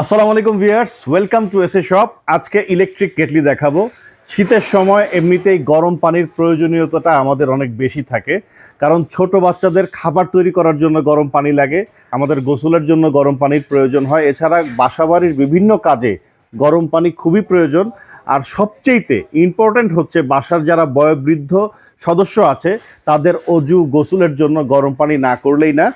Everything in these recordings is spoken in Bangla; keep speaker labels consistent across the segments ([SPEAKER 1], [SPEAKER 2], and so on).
[SPEAKER 1] আসসালামু আলাইকুম viewers, welcome to SA shop. আজকে ইলেকট্রিক কেটলি দেখাবো। শীতের সময় এমনিতেই গরম পানির প্রয়োজনীয়তাটা আমাদের অনেক বেশি থাকে, কারণ ছোট বাচ্চাদের খাবার তৈরি করার জন্য গরম পানি লাগে, আমাদের গোসলের জন্য গরম পানির প্রয়োজন হয়। এছাড়া বাসাবাড়ির বিভিন্ন কাজে গরম পানি খুবই প্রয়োজন। আর সবচেয়েতে ইম্পর্ট্যান্ট হচ্ছে বাসার যারা বয়োবৃদ্ধ সদস্য আছে, তাদের অজু গোসলের জন্য গরম পানি না করলেই না।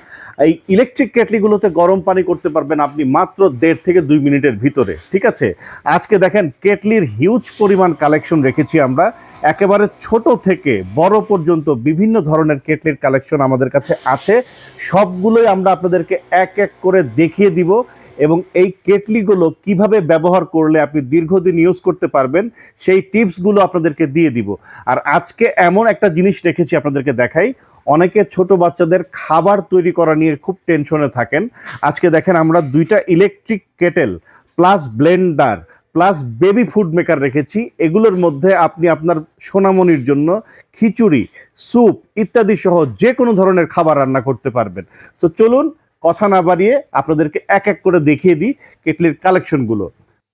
[SPEAKER 1] এই ইলেকট্রিক কেটলিগুলোতে গরম পানি করতে পারবেন আপনি মাত্র দেড় থেকে দুই মিনিটের ভিতরে, ঠিক আছে? আজকে দেখেন কেটলির হিউজ পরিমাণ কালেকশন রেখেছি আমরা। একেবারে ছোট থেকে বড় পর্যন্ত বিভিন্ন ধরনের কেটলির কালেকশন আমাদের কাছে আছে। সবগুলোই আমরা আপনাদেরকে এক এক করে দেখিয়ে দিব। এবং এই কেটলিগুলো কীভাবে ব্যবহার করলে আপনি দীর্ঘদিন ইউজ করতে পারবেন, সেই টিপসগুলো আপনাদেরকে দিয়ে দিব। আর আজকে এমন একটা জিনিস রেখেছি আপনাদেরকে দেখাই। অনেকে ছোট বাচ্চাদের খাবার তৈরি করা নিয়ে খুব টেনশনে থাকেন। আজকে দেখেন আমরা দুইটা electric kettle plus blender plus baby food maker রেখেছি। এগুলোর মধ্যে আপনি আপনার সোনামনির জন্য খিচুড়ি স্যুপ ইত্যাদি সহ যে কোনো ধরনের খাবার রান্না করতে পারবেন। তো চলুন কথা না বাড়িয়ে আপনাদেরকে এক এক করে দেখিয়ে দিই কেটলির কালেকশনগুলো।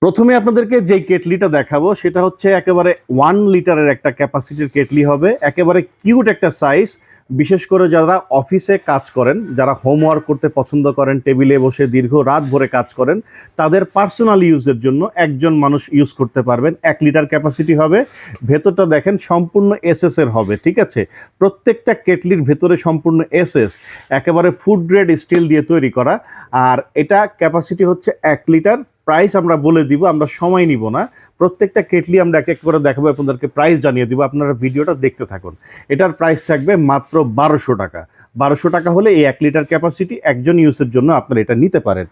[SPEAKER 1] প্রথমে আপনাদেরকে যেই কেটলিটা দেখাবো, সেটা হচ্ছে একেবারে ওয়ান লিটারের একটা ক্যাপাসিটির কেটলি হবে। একেবারে কিউট একটা সাইজ বিশেষ করে যারা অফিসে কাজ করেন, যারা হোমওয়ার্ক করতে পছন্দ করেন টেবিলে বসে দীর্ঘ রাত ভরে কাজ করেন, তাদের পার্সোনাল ইউজের জন্য একজন মানুষ ইউজ করতে পারবেন। এক লিটার ক্যাপাসিটি হবে, ভেতরটা দেখেন সম্পূর্ণ এসএস এর হবে, ঠিক আছে? প্রত্যেকটা কেটলির ভেতরে সম্পূর্ণ এসএস একেবারে ফুড গ্রেড স্টিল দিয়ে তৈরি করা। আর এটা ক্যাপাসিটি হচ্ছে এক লিটার প্রাইস আমরা বলে দিব, আমরা সময় নিব না। প্রত্যেকটা কেটলি আমরা এক এক করে দেখাবো, আপনাদেরকে প্রাইস জানিয়ে দিব। আপনারা ভিডিওটা দেখতে থাকুন। এটার প্রাইস থাকবে মাত্র বারোশো টাকা। বারোশো টাকা হলে এই এক লিটার ক্যাপাসিটি একজন ইউজের জন্য আপনারা এটা নিতে পারেন।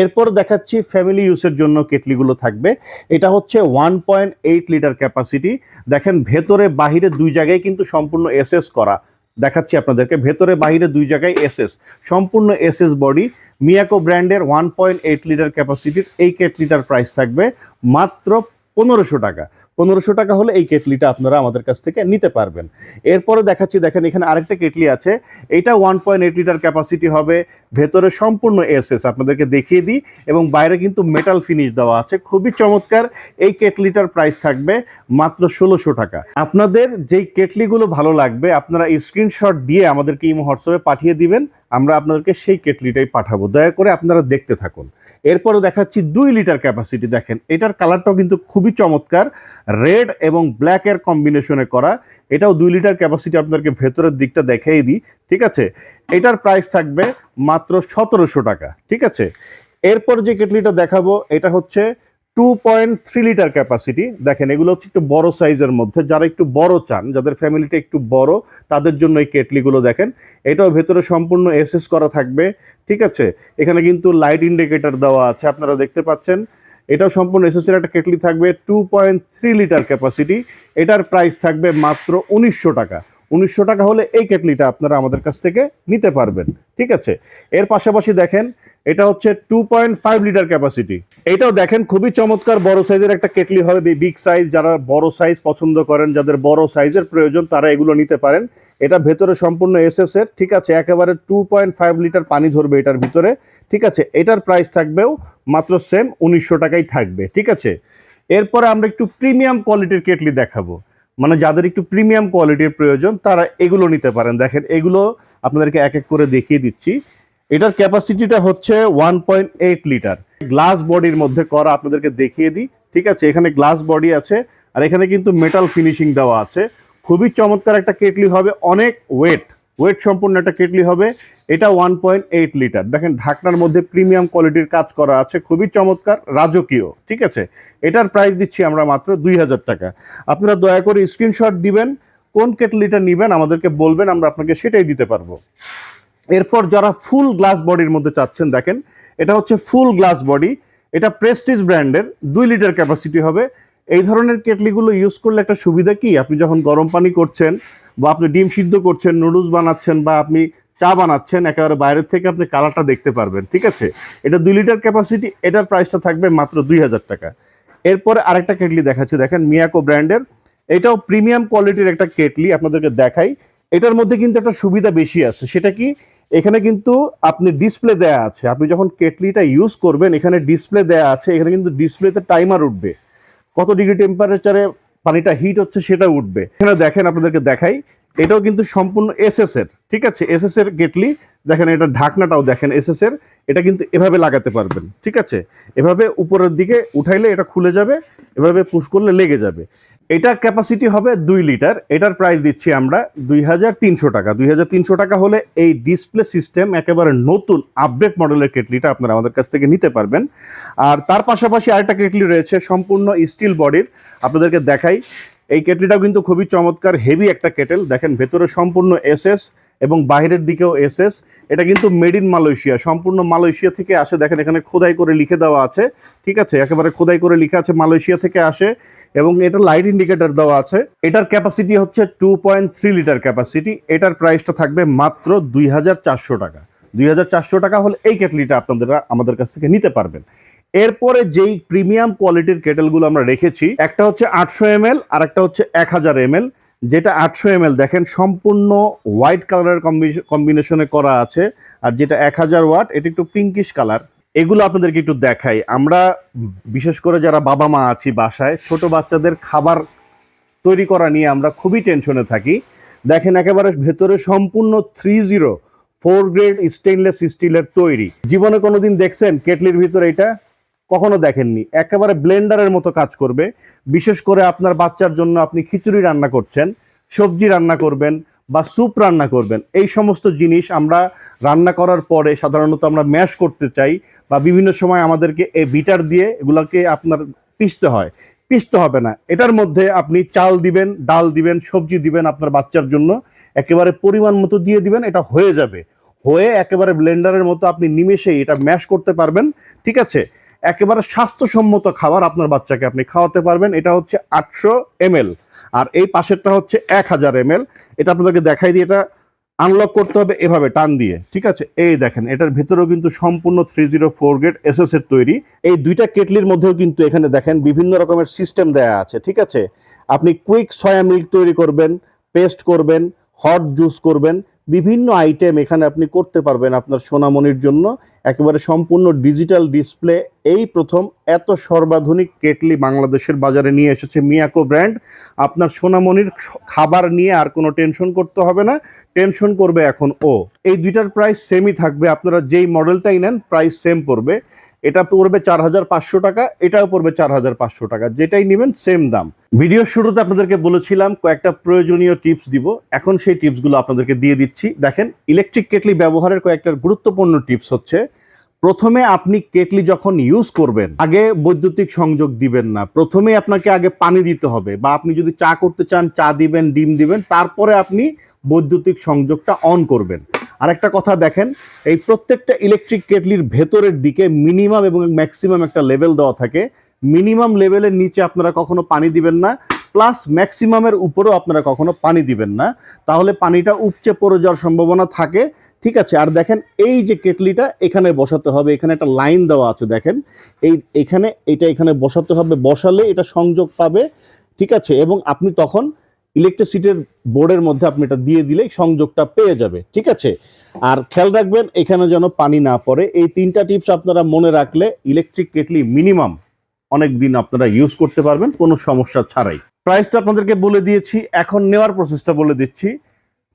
[SPEAKER 1] এরপর দেখাচ্ছি ফ্যামিলি ইউজের জন্য কেটলিগুলো থাকবে। এটা হচ্ছে one point eight litre capacity দেখেন, ভেতরে বাহিরে দুই জায়গায় কিন্তু সম্পূর্ণ এসএস করা। দেখাচ্ছি আপনাদেরকে, ভেতরে বাহিরে দুই জায়গায় এসএস সম্পূর্ণ এসএস বডি মিয়াকো ব্র্যান্ডের ওয়ান পয়েন্ট এইট লিটার ক্যাপাসিটির এই কেটলিটার প্রাইস থাকবে মাত্র পনেরোশো টাকা। পনেরোশো টাকা হলে এই কেটলিটা আপনারা আমাদের কাছ থেকে নিতে পারবেন। এরপরে দেখাচ্ছি, দেখেন এখানে আরেকটা কেটলি আছে। এটা one point eight litre capacity হবে। ভেতরে সম্পূর্ণ এসএস আপনাদেরকে দেখিয়ে দিই। এবং বাইরে কিন্তু মেটাল ফিনিশ দেওয়া আছে। খুবই চমৎকার। এই কেটলিটার প্রাইস থাকবে মাত্র ষোলোশো টাকা। আপনাদের যেই কেটলিগুলো ভালো লাগবে, আপনারা স্ক্রিনশট দিয়ে আমাদেরকে ইমো হোয়াটসঅ্যাপে পাঠিয়ে দিবেন। আমরা আপনাদেরকে সেই কেটলিটাই পাঠাবো। দয়া করে আপনারা দেখতে থাকুন। এরপরে দেখাচ্ছি দুই লিটার ক্যাপাসিটি দেখেন। এটার কালারটাও কিন্তু খুবই চমৎকার। রেড এবং ব্ল্যাকের কম্বিনেশনে করা। এটাও দুই লিটার ক্যাপাসিটি আপনাদেরকে ভেতরের দিকটা দেখিয়ে দিই, ঠিক আছে? এটার প্রাইস থাকবে মাত্র সতেরোশো টাকা, ঠিক আছে? এরপর যে কেটলিটা দেখাবো, এটা হচ্ছে two point three litre capacity দেখেন, এগুলো হচ্ছে একটু বড় সাইজের মধ্যে। যারা একটু বড় চান, যাদের ফ্যামিলিটা একটু বড়, তাদের জন্য এই কেটলিগুলো দেখেন। এটাও ভেতরে সম্পূর্ণ এসএস করা থাকবে, ঠিক আছে? এখানে কিন্তু লাইট ইন্ডিকেটর দেওয়া আছে, আপনারা দেখতে পাচ্ছেন। এটাও সম্পূর্ণ এসএসের একটা কেটলি থাকবে two point three litre capacity এটার প্রাইস থাকবে মাত্র উনিশশো টাকা। উনিশশো টাকা হলে এই কেটলিটা আপনারা আমাদের কাছ থেকে নিতে পারবেন। ঠিক আছে? এর পাশাপাশি দেখেন, এটা হচ্ছে two point five litre capacity এটাও দেখেন, খুবই চমৎকার, বড় সাইজের একটা কেটলি হবে বিগ সাইজ যারা বড় সাইজ পছন্দ করেন, যাদের বড় সাইজের প্রয়োজন, তারা এগুলো নিতে পারেন। এটা ভেতরে সম্পূর্ণ এসএস এর, ঠিক আছে? একেবারে টু পয়েন্ট ফাইভ লিটার পানি ধরবে এটার ভিতরে। ঠিক আছে? এটার প্রাইস থাকবেও মাত্র সেম উনিশশো টাকাই থাকবে। ঠিক আছে? এরপরে আমরা একটু প্রিমিয়াম কোয়ালিটির কেটলি দেখাবো। মানে যাদের একটু প্রিমিয়াম কোয়ালিটির প্রয়োজন, তারা এগুলো নিতে পারেন। দেখেন, এগুলো আপনাদেরকে এক এক করে দেখিয়ে দিচ্ছি। এটার ক্যাপাসিটিটা হচ্ছে one point eight litre glass বডির মধ্যে করা আপনাদেরকে দেখিয়ে দিই, ঠিক আছে? এখানে গ্লাস বডি আছে, আর এখানে কিন্তু মেটাল ফিনিশিং দেওয়া আছে। খুবই চমৎকার একটা কেটলি হবে, অনেক ওয়েট ওয়েট সম্পূর্ণ একটা কেটলি হবে। এটা ওয়ান পয়েন্ট এইট লিটার। দেখেন, ঢাকনার মধ্যে প্রিমিয়াম কোয়ালিটির কাজ করা আছে, খুবই চমৎকার, রাজকীয়, ঠিক আছে? এটার প্রাইস দিচ্ছি আমরা মাত্র দুই হাজার টাকা। আপনারা দয়া করে স্ক্রিনশট দিবেন, কোন কেটলিটা নেবেন, আমাদেরকে বলবেন, আমরা আপনাকে সেটাই দিতে পারব। এরপর যারা ফুল গ্লাস বডির মধ্যে চাচ্ছেন, দেখেন, এটা হচ্ছে ফুল গ্লাস বডি এটা প্রেস্টিজ ব্র্যান্ডের দুই লিটার ক্যাপাসিটি হবে। এই ধরনের কেটলিগুলো ইউজ করলে একটা সুবিধা কি? আপনি যখন গরম পানি করছেন বা আপনি ডিম সিদ্ধ করছেন, নুডলস বানাচ্ছেন বা আপনি চা বানাচ্ছেন, একেবারে বাইরের থেকে আপনি কালারটা দেখতে পারবেন, ঠিক আছে? এটা দুই লিটার ক্যাপাসিটি এটার প্রাইসটা থাকবে মাত্র দুই হাজার টাকা। এরপরে আরেকটা কেটলি দেখাচ্ছি, দেখেন মিয়াকো ব্র্যান্ডের। এটাও প্রিমিয়াম কোয়ালিটির একটা কেটলি আপনাদেরকে দেখাই। এটার মধ্যে কিন্তু একটা সুবিধা বেশি আছে, সেটা কি? এখানে কিন্তু আপনি ডিসপ্লে দেয়া আছে। আপনি যখন কেটলিটা ইউজ করবেন, এখানে ডিসপ্লে দেয়া আছে, এখানে কিন্তু ডিসপ্লেতে টাইমার উঠবে। কত ডিগ্রি টেম্পারেচারে পানিটা হিট হচ্ছে, সেটা উঠবে। এখানে দেখেন আপনাদেরকে দেখাই, এটাও কিন্তু সম্পূর্ণ এসএস এর, ঠিক আছে? এসএস এর গেটলি দেখেন এটা ঢাকনাটাও দেখেন এসএস এর, এটা কিন্তু এভাবে লাগাতে পারবেন, ঠিক আছে? এভাবে উপরের দিকে উঠাইলে এটা খুলে যাবে, এভাবে পুশ করলে লেগে যাবে। এটার ক্যাপাসিটি হবে দুই লিটার এটার প্রাইস দিচ্ছি আমরা দুই হাজার তিনশো টাকা। দুই হাজার তিনশো টাকা হলে এই ডিসপ্লে সিস্টেম একেবারে নতুন আপডেট মডেলের কেটলিটা আপনারা আমাদের কাছ থেকে নিতে পারবেন। আর তার পাশাপাশি আরেকটা কেটলি রয়েছে, সম্পূর্ণ স্টিল বডির আপনাদেরকে দেখাই, এই কেটলিটাও কিন্তু খুবই চমৎকার হেভি একটা কেটেল দেখেন, ভেতরে সম্পূর্ণ এসএস এবং বাইরের দিকেও এসএস এটা কিন্তু মেড ইন মালয়েশিয়া, সম্পূর্ণ মালয়েশিয়া থেকে আসে। দেখেন, এখানে খোদাই করে লিখে দেওয়া আছে, ঠিক আছে? একেবারে খোদাই করে লিখে আছে, মালয়েশিয়া থেকে আসে। এবং এটা লাইট ইন্ডিকেটর দেওয়া আছে। এটার ক্যাপাসিটি হচ্ছে two point three litre capacity এটার প্রাইসটা থাকবে মাত্র দুই হাজার চারশো টাকা। দুই হাজার চারশো টাকা হলে এই কেটলিটা আপনারা আমাদের কাছ থেকে নিতে পারবেন। এরপরে যেই প্রিমিয়াম কোয়ালিটির কেটেলগুলো আমরা রেখেছি, একটা হচ্ছে আটশো এম আর একটা হচ্ছে এক হাজার এম যেটা আটশো এম দেখেন সম্পূর্ণ হোয়াইট কালারের কম্বিনেশনে করা আছে। আর যেটা এক হাজার ওয়াট, এটা একটু পিঙ্কিশ কালার এগুলো আপনাদেরকে একটু দেখাই। আমরা বিশেষ করে যারা বাবা মা আছি বাসায়, ছোট বাচ্চাদের খাবার তৈরি করা নিয়ে আমরা খুবই টেনশনে থাকি। দেখেন একেবারে ভেতরে সম্পূর্ণ three zero four grade stainless স্টিলের তৈরি। জীবনে কোনোদিন দেখছেন কেটলির ভিতরে এটা? কখনো দেখেননি। একেবারে ব্লেন্ডারের মতো কাজ করবে। বিশেষ করে আপনার বাচ্চার জন্য আপনি খিচুড়ি রান্না করছেন, সবজি রান্না করবেন বা স্যুপ রান্না করবেন। এই সমস্ত জিনিস আমরা রান্না করার পরে সাধারণত আমরা ম্যাশ করতে চাই বা বিভিন্ন সময় আমাদেরকে এই বিটার দিয়ে এগুলোকে আপনার পিষতে হয়। পিষতে হবে না। এটার মধ্যে আপনি চাল দিবেন, ডাল দিবেন, সবজি দিবেন আপনার বাচ্চার জন্য। একেবারে পরিমাণ মতো দিয়ে দিবেন, এটা হয়ে যাবে। হয়ে একেবারে ব্লেন্ডারের মতো আপনি নিমেষেই এটা ম্যাশ করতে পারবেন, ঠিক আছে? একেবারে স্বাস্থ্যসম্মত খাবার আপনার বাচ্চাকে আপনি খাওয়াতে পারবেন। এটা হচ্ছে আটশো এমএল। আর এই পাশেরটা হচ্ছে এক হাজার এম এল এটা আপনাদেরকে দেখাই দিয়ে এটা আনলক করতে হবে এভাবে, টান দিয়ে। ঠিক আছে? এই দেখেন, এটার ভেতরেও কিন্তু সম্পূর্ণ three zero four grade SS এর তৈরি। এই দুইটা কেটলির মধ্যেও কিন্তু এখানে দেখেন বিভিন্ন রকমের সিস্টেম দেয়া আছে। ঠিক আছে? আপনি কুইক সয়া মিল্ক তৈরি করবেন পেস্ট করবেন হট জুস করবেন বিভিন্ন আইটেম এখানে আপনি করতে পারবেন আপনার সোনামণির জন্য। একেবারে সম্পূর্ণ ডিজিটাল ডিসপ্লে এই প্রথম এত সর্বাধুনিক কেটলি বাংলাদেশের বাজারে নিয়ে এসেছে মিয়াকো ব্র্যান্ড। আপনার সোনামণির খাবার নিয়ে আর কোনো টেনশন করতে হবে না। টেনশন করবে এখন ও। এই দুইটার প্রাইস সেমই থাকবে। আপনারা যেই মডেলটাই নেন প্রাইস সেম পড়বে। এটা পড়বে চার হাজার পাঁচশো টাকা, এটাও পড়বে চার হাজার পাঁচশো টাকা। যেটাই নেবেন সেম দাম। ভিডিও শুরুতে আপনাদেরকে বলেছিলাম, কয়েকটা প্রয়োজনীয় টিপস দিব। এখন সেই টিপসগুলো আপনাদেরকে দিয়ে দিচ্ছি। দেখেন ইলেকট্রিক কেটলি ব্যবহারের কয়েকটা গুরুত্বপূর্ণ টিপস হচ্ছে, প্রথমে আপনি কেটলি যখন ইউজ করবেন, আগে বৈদ্যুতিক সংযোগ দিবেন না। প্রথমে আপনাকে আগে পানি দিতে হবে বা আপনি যদি চা করতে চান, চা দিবেন, ডিম দিবেন, তারপরে আপনি বৈদ্যুতিক সংযোগটা অন করবেন। আরেকটা কথা দেখেন, এই প্রত্যেকটা ইলেকট্রিক কেটলির ভেতরের দিকে মিনিমাম এবং ম্যাক্সিমাম একটা লেভেল দেওয়া থাকে মিনিমাম লেভেলের নিচে আপনারা কখনো পানি দিবেন না, প্লাস ম্যাক্সিমামের উপরেও আপনারা কখনো পানি দিবেন না। তাহলে পানিটা উপচে পড়ে যাওয়ার সম্ভাবনা থাকে। ঠিক আছে, আর দেখেন এই যে কেটলিটা এখানে বসাতে হবে, এখানে একটা লাইন দেওয়া আছে দেখেন। এই, এখানে এটা এখানে বসাতে হবে, বসালে এটা সংযোগ পাবে। ঠিক আছে, এবং আপনি তখন ইলেকট্রিসিটির বোর্ডের মধ্যে আপনি এটা দিয়ে দিলে সংযোগটা পেয়ে যাবে। ঠিক আছে, আর খেয়াল রাখবেন এখানে যেন পানি না পড়ে। এই তিনটা টিপস আপনারা মনে রাখলে ইলেকট্রিক কেটলি মিনিমাম। অনেক দিন আপনারা ইউজ করতে পারবেন, কোনো সমস্যা ছাড়াই। প্রাইসটা আপনাদেরকে বলে দিয়েছি, এখন নেওয়ার প্রসেসটা বলে দিচ্ছি।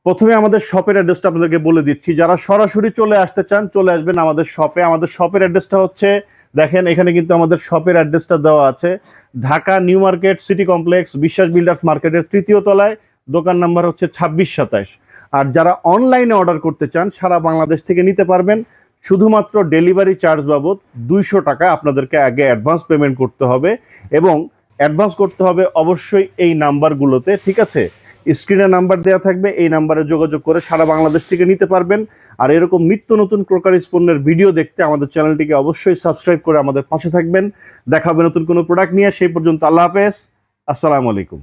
[SPEAKER 1] প্রথমে আমাদের শপের অ্যাড্রেসটা আপনাদেরকে বলে দিচ্ছি। যারা সরাসরি চলে আসতে চান, চলে আসবেন আমাদের শপে আমাদের শপের অ্যাড্রেসটা হচ্ছে, দেখেন এখানে কিন্তু আমাদের শপের অ্যাড্রেসটা দেওয়া আছে। Dhaka new market city complex, Biswas builders মার্কেটের তৃতীয় তলায়, দোকান নাম্বার হচ্ছে ছাব্বিশ সাতাশ। আর যারা অনলাইনে অর্ডার করতে চান, সারা বাংলাদেশ থেকে নিতে পারবেন। শুধুমাত্র ডেলিভারি চার্জ বাবদ দুইশো টাকা আপনাদেরকে আগে অ্যাডভান্স পেমেন্ট করতে হবে এবং অ্যাডভান্স করতে হবে অবশ্যই এই নাম্বারগুলোতে ঠিক আছে? স্ক্রিনে নাম্বার দেওয়া থাকবে, এই নাম্বারে যোগাযোগ করে সারা বাংলাদেশ থেকে নিতে পারবেন। আর এরকম নিত্য নতুন ক্রোকারিজ পণ্যের ভিডিও দেখতে আমাদের চ্যানেলটিকে অবশ্যই সাবস্ক্রাইব করে আমাদের পাশে থাকবেন। দেখা হবে নতুন কোনো প্রোডাক্ট নিয়ে, সেই পর্যন্ত আল্লাহ হাফেজ। আসসালামু আলাইকুম।